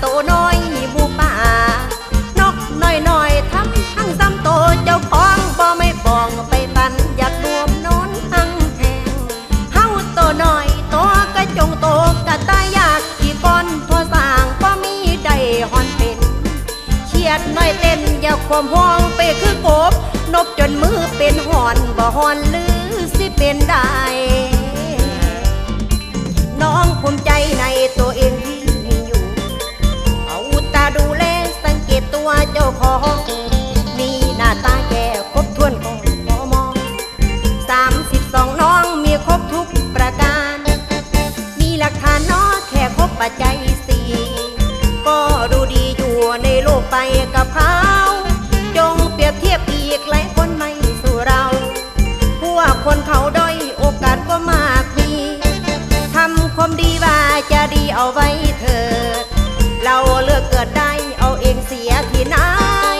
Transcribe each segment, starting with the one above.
โตน้อยหมูป่านกน้อยน้อยทำทั้งซ้ำโตเจ้าของบ่ไม่ปองไปปันอยากรวมนอนทั้งแหงเฮาโตน้อยตัวกระจงโตกระตายอยากกี่ก้อนพอสร้างบ่มีได้หอนเป็นเขียดน้อยเต้นอยากความห้องไปคือกบนบจนมือเป็นหอนบ่หอนหรือสิเป็นได้ ไปกับเขาจงเปรียบเทียบอีกหลายคนไม่สู่เรา พวกคนเขาด้อยโอกาสก็มากมีทำความดีว่าจะดีเอาไว้เถิด เราเลือกเกิดได้เอาเองเสียที่นาย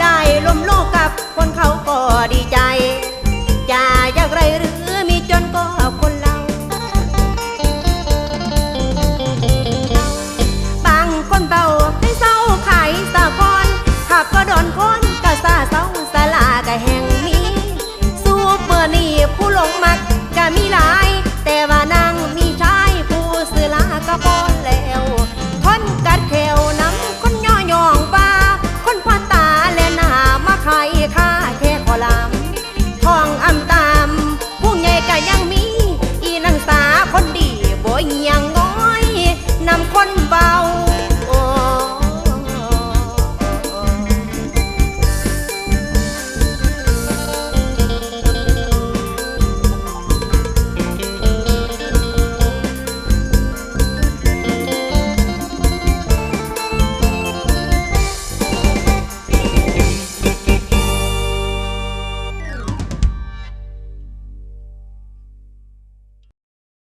ได้ลมโลกกับคนเขาก็ดีใจ มีหลาย